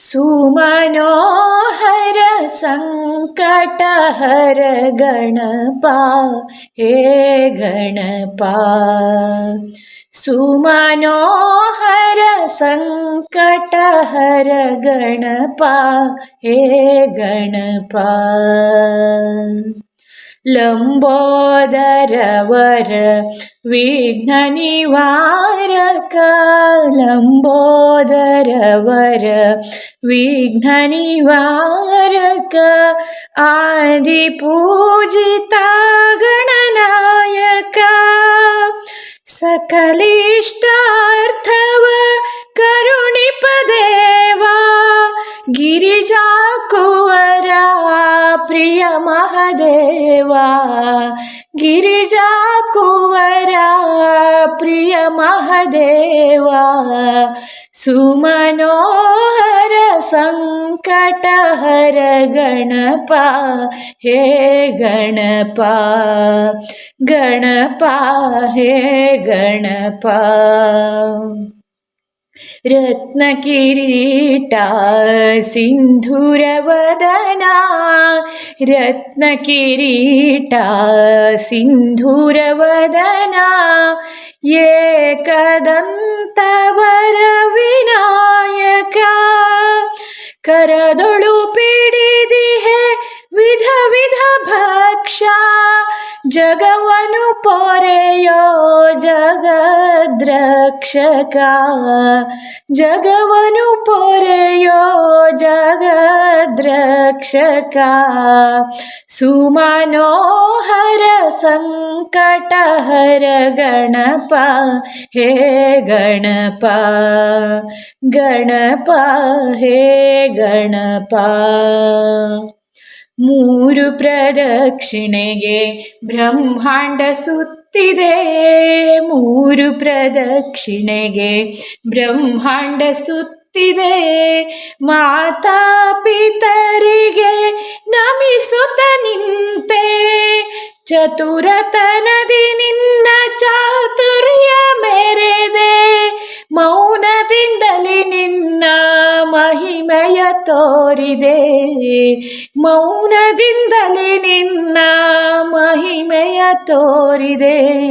सुमनोहर सङ्कटहर गणपा हे गणपा सुमनोहर सङ्कटहर गणपा हे गणपा लम्बोदरवर विघ्ननिवारक लम्बोदरवर विघ्ननिवारक आदिपूजिता गणनायक सकलिष्टार्थव करुणिपदेवा गिरिजा कुवरा ಪ್ರಿಯ ಮಹದೇವ ಗಿರಿಜಾ ಕುವರ ಪ್ರಿಯ ಮಹದೇವ ಸುಮನೋಹರ ಸಂಕಟಹರ ಗಣಪ ಹೇ ಗಣಪ ಗಣಪ ಹೇ ಗಣಪ. രത്നകിരീട സിന്ധുരവദന രത്നകിരീട സിന്ധുരവദന ഏകദന്തവര വിനായക കരദോ जगवनुपोरे यो जगद्रक्षका। जगवनुपोरे यो जगद्रक्षका। सुमानो हर गणप हे गणप। गणप हे गणप। ಮೂರು ಪ್ರದಕ್ಷಿಣೆಗೆ ಬ್ರಹ್ಮಾಂಡ ಸುತ್ತಿದೆ. ಮೂರು ಪ್ರದಕ್ಷಿಣೆಗೆ ಬ್ರಹ್ಮಾಂಡ ಸುತ್ತಿದೆ. ಮಾತಾ ಪಿತರಿಗೆ ನಮಿಸುತ್ತ ನಿಂತೆ. ಚತುರತನದಿ ನಿನ್ನ ಚಾತುರ್ಯ ಮೆರೆದೆ. ಮೌನದಿಂದಲೇ ತೋರಿದೆ. ಮೌನದಿಂದಲೇ ನಿನ್ನ ಮಹಿಮೆಯ ತೋರಿದೆ.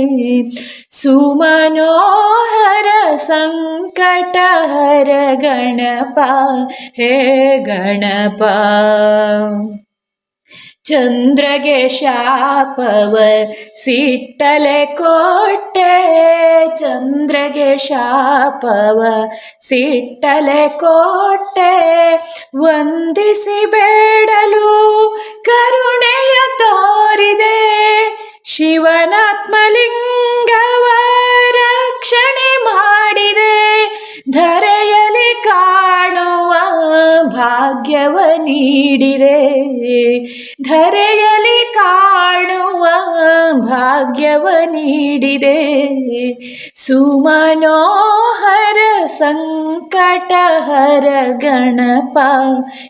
ಸುಮನೋಹರ ಸಂಕಟ ಹರ ಗಣಪ, ಹೇ ಗಣಪ. ಚಂದ್ರಗೆ ಶಾಪವ ಸಿಟ್ಟಲೆ ಕೊಟ್ಟೆ. ಚಂದ್ರಗೆ ಶಾಪವ ಸಿಟ್ಟಲೆ ಕೋಟೆ ವಂದಿಸಿ ಬೇಡಲು ಕರುಣೆಯ ತೋರಿದೆ. ಶಿವನಾತ್ಮಲಿಂಗವ ಭಾಗ್ಯವ ನೀಡಿದೆ. ಧರೆಯಲ್ಲಿ ಕಾಣುವ ಭಾಗ್ಯವ ನೀಡಿದೆ. ಸುಮನೋಹರ ಸಂಕಟ ಹರ ಗಣಪ,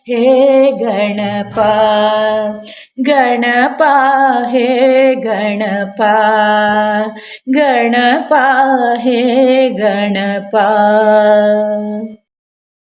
ಹೇ ಗಣಪ ಗಣಪ, ಹೇ ಗಣಪ ಗಣಪ, ಹೇ ಗಣಪ.